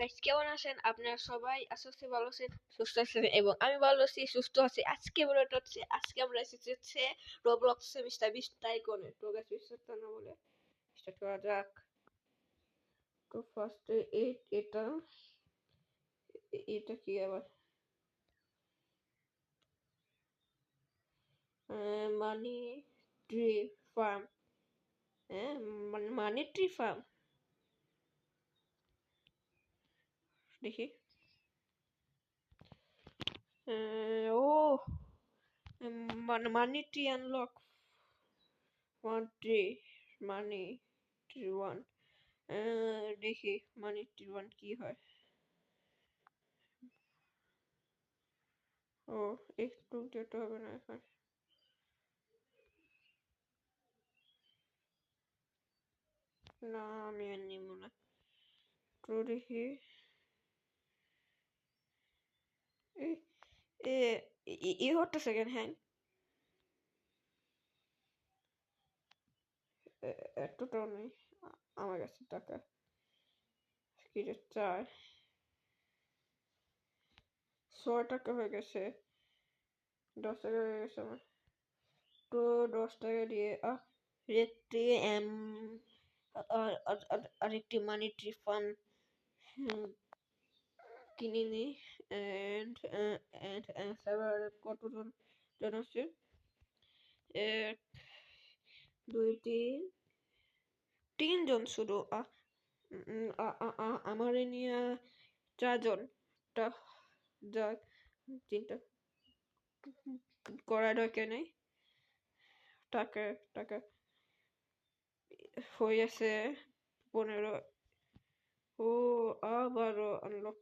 Guys কেমন আছেন? আপনারা সবাই আস্তে ভালো আছেন, সুস্থ আছেন এবং আমি ভালো আছি, সুস্থ আছি। আজকে বড়টা হচ্ছে, আজকে আমরা এসেছি হচ্ছে রোবলক্স মিস্টার বিস্ট টাইকনে তো গাইস বিস্তারটা না বলে স্টার্ট করা যাক। তো ফার্স্টে এইট এটা এটা কি আবার? মানি ট্রি ফার্ম হ্যাঁ মানি ট্রি ফার্ম দেখি। ও money tree unlock one tree money tree one দেখি মানি ট্রি ওয়ান কি হয়। ও, একটু যেতে হবে না এখন। না, আমি আর নিব না। দেখি। এ হচ্ছে কেন হ্যাং এতটাও নেই আমার কাছে টাকা কি যে চাই ছয় টাকা হয়ে গেছে দশ টাকা হয়ে গেছে আমার তো দশ টাকা দিয়ে আহ একটি এম আরেকটি মানি ট্রি ফান্ড কিনে নিই অ্যান্ড অ্যান্ড কতজন জন আছে এক দুই তিন, তিনজন শুধু আমারে নিয়ে চারজন যাক চিন্তা করা নেই। টাকা টাকা হয়ে আছে পনেরো, ও আবারও আনলক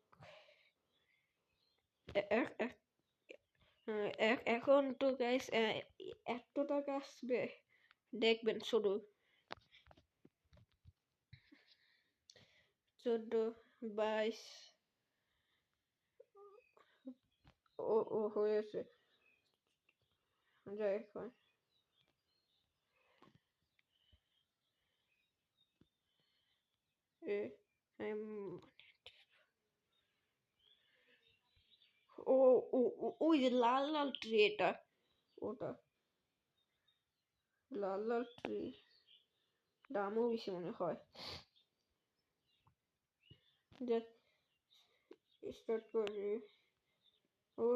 এখন তো গাইস এত টাকা আসবে দেখবেন শুধু চোদ্দ, বাইশ, ও ও হয়েছে যাই এখন এ এম, ও ও ও- ওই যে লাল লাল ট্রি এটা। ওটা। লাল লাল ট্রি দামও বেশি মনে হয়। যে স্টার্ট করি। ও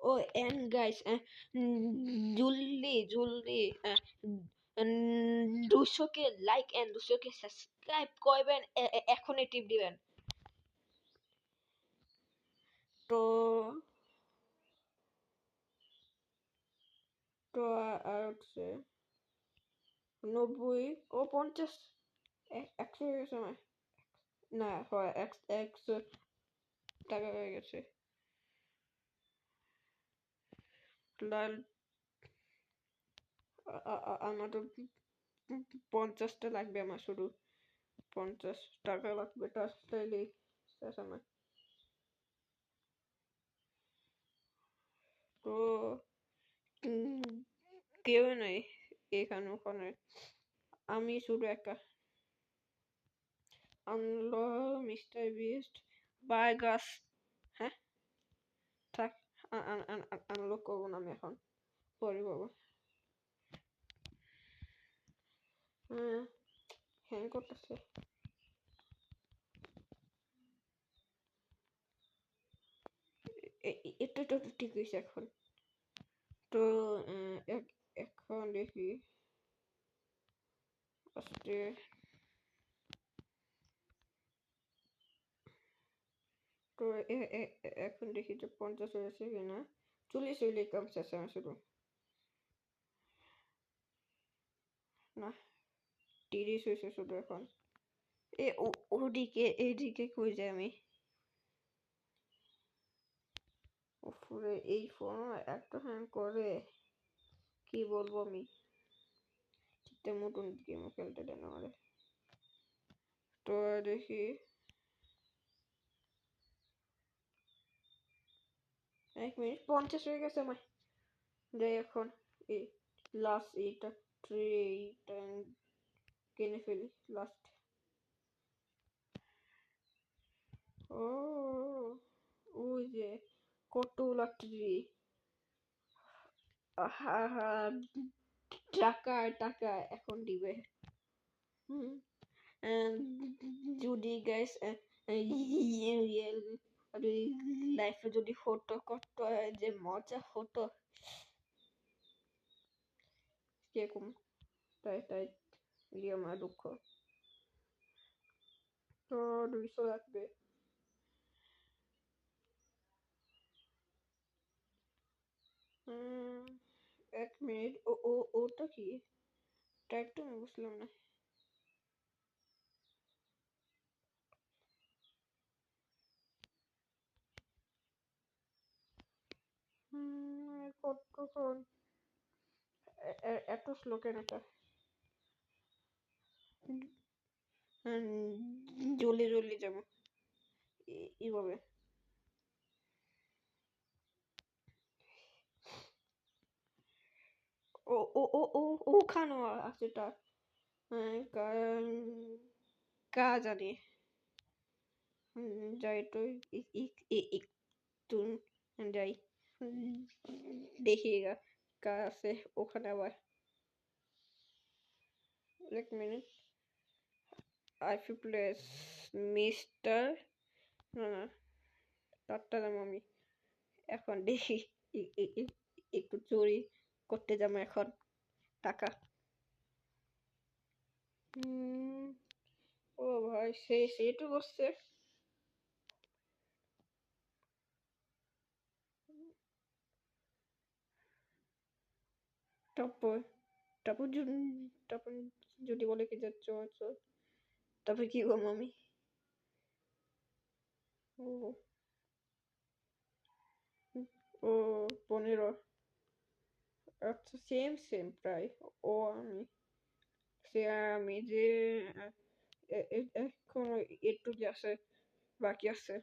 ও এন্ড গাইস জলদি জলদি দুশোকে লাইক এন্ড দুশোকে সাবস্ক্রাইব করবেন এখনই টিপ দিবেন। তো তো আ- আর হচ্ছে নব্বই, ও পঞ্চাশ একশো হয়ে গেছে আমার। না, হয় এক- একশো টাকা হয়ে গেছে। লাল আমার তো পঞ্চাশটা লাগবে আমার শুধু। পঞ্চাশ টাকা লাগবে তাহলেই শেষ আমার। তো কেউ নেই এখানে ওখানে আমি শুধু একা আনলো মিস্টার বিস্ট গাছ হ্যাঁ থাক আনলক করব না আমি এখন পরে করব হ্যাঁ হ্যাং করতেছে একটু একটু ঠিক হয়েছে এখন তো এখন দেখি। আস্তে। তো এখন দেখি যে পঞ্চাশ হয়েছে কিনা চল্লিশ হইলে কাম শেষ আমার শুধু না, তিরিশ হয়েছে শুধু এখন। এ ওদিকে, এইদিকে কই যাই আমি? উপরে এই ফোন এত হ্যাং করে। কি বলব আমি? ঠিকঠাক মতন গেমও খেলতে দেয় না আমারে তো দেখি। এক মিনিট, পঞ্চাশ হয়ে গেছে আমার যাই এখন এই লাস্ট এইটা ট্রি এইটা কিনে ফেলি লাস্ট কত লটারি টাকা টাকা এখন দিবে। যদি গাইস লাইফে যদি হতো, কত, যে মজা হতো। কীরকম? তাই তাই আমার দুঃখ। তো দুইশো লাগবে। এক মিনিট, ও ও, ওটা কি? টাইপটা আমি বুঝলাম না। কতক্ষণ এত স্লো কেন এটা? জলদি জলদি যাব। এ- এইভাবে ও ও ও ও ওখানেও আছে কা- কা জানি। যাই তো একটু যাই। দেখি গা আছে ওখানে আবার। এক মিনিট। আই আইফি প্লেস মিস্টার না না তারটা আমি এখন দেখি একটু চুরি করতে যাব এখন টাকা। ও ভাই সে সেটু তারপর যদি যদি বলে কি যাচ্ছ? তারপর কি করব আমি ও। ও পনেরো। আচ্ছা সেম সেম প্রায় ও আমি সে আমি যে এ- এ- একটু যে আছে বাকি আছে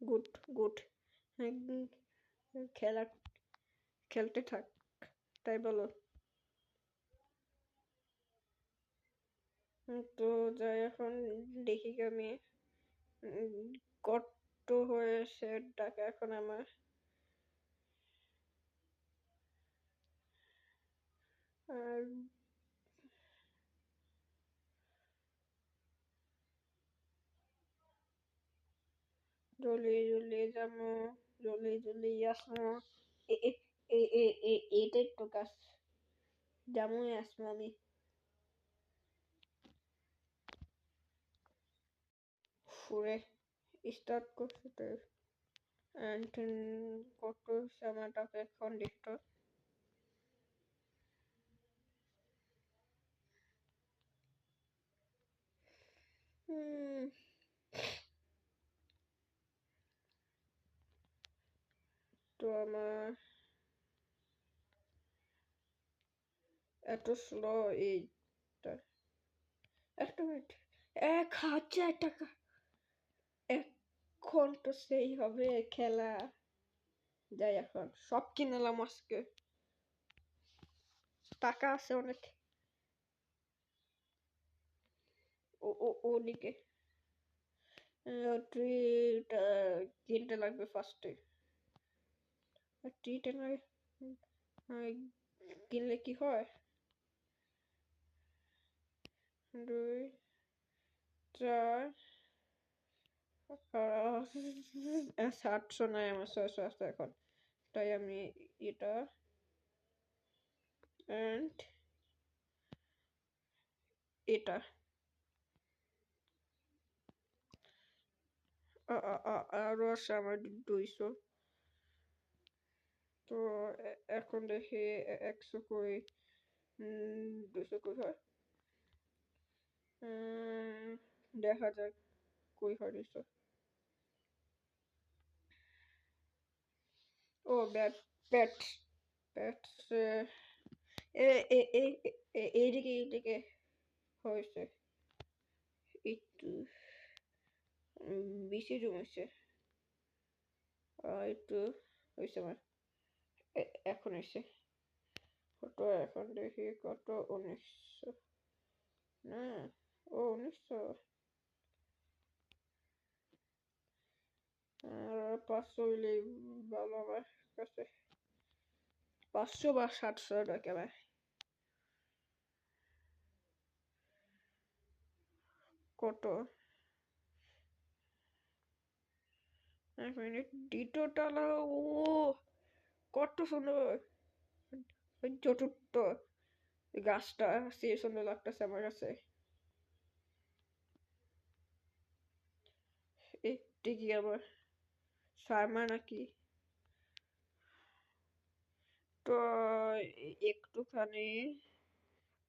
গুড গুড খেলা খেলতে থাক তাই বলো তো যাই এখন দেখি কি আমি কত হয়েছে টাকা এখন আমার আর জলদি জলদি যাব জলদি জলদি আসব। এ- এ- এ- এ- এ- এটাই তো কাজ। যেমনই আসব আমি। ফুরে স্টার্ট করছি তো। and কত হচ্ছে আমার টাকা এখন দেখতো হুম তো আমার এত স্লো এইটা একটা মিনিট এক হাজার টাকা এখন তো সেই হবে খেলা যাই এখন সব কিনলাম আজকে টাকা আছে অনেক ও ও ওদিকে। ট্রিটা কিনতে লাগবে ফার্স্টে ট্রিটা না কিনলে কি হয়? দুই, চার সাতশো নয়, আমার ছয়শো আছে এখন। তাই আমি এটা অ্যান্ড এটা। আ- আ- আ- আছে আমার দুইশো। তো এখন দেখি একশো কই? দুশো কই হয় দেখা যাক কই হয় দুশো ও, ব্যাট এ, এ- এইদিকে এইদিকে হয়েছে। একটু বেশি জমেছে। একটু হয়েছে আমার। এখন এসে। কত এখন দেখি কত, উনিশশো। না, ও, উনিশশো। আর পাঁচশো হইলে ভালো আমার কাছে। পাঁচশো বা সাতশো টাকা ভাই কত? এক মিনিট ও, কত সুন্দর। চতুর্থ গাছটা সে সুন্দর আমার এটি কি আবার সারমা নাকি? তো, একটুখানি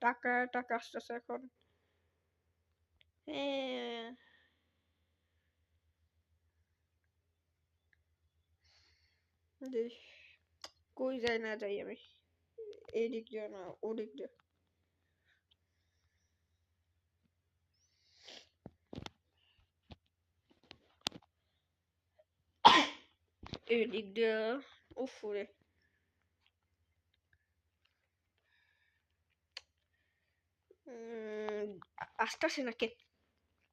টাকা টাকা আসতেছে এখন। হ্যাঁ। দেখ কই যাই না যাই আমি এদিক দিয়ে না ওদিক দিয়ে এদিক দিয়ে উপরে উম, আ- আসতেছে নাকি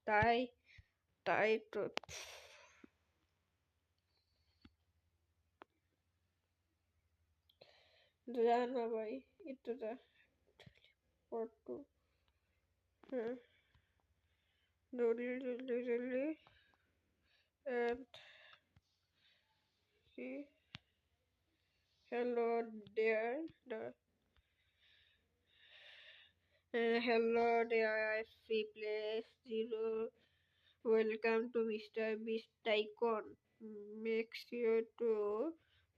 তাই তাই তো যা না ভাই যা একটু হ্যাঁ জলদি জলদি uh, I see place zero welcome to Mr. Beast Tycoon make sure to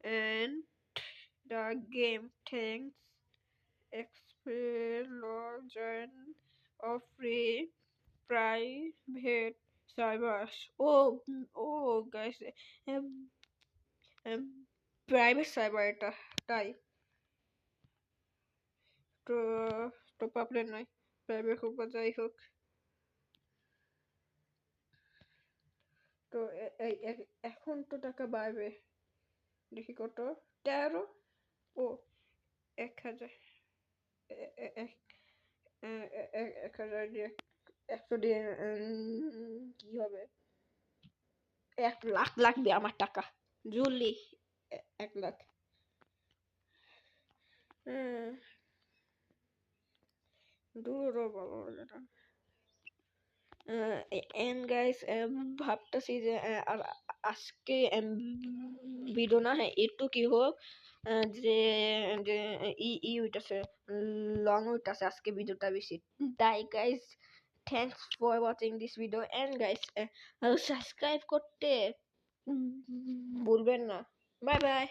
end the game thanks explosion of free private servers oh mm, oh guys um, um, private server এটা তাই তো তো প্রবলেম নাই private হোক বা যাই হোক তো এখন তো টাকা বাড়বে দেখি কত তেরো ও, এক হাজার এক হাজার কি হবে? এক লাখ লাগবে আমার টাকা, জুলি এক লাখ। দূরও এন্ড গাইস ভাবতেছি যে আর আজকে ভিডিও না হ্যাঁ একটু কি হোক যে যে, ই ই হইতাছে লং উইটাছে আজকে ভিডিওটা বেশি। তাই guys thanks for watching this video and guys subscribe করতে ভুলবেন না। Bye bye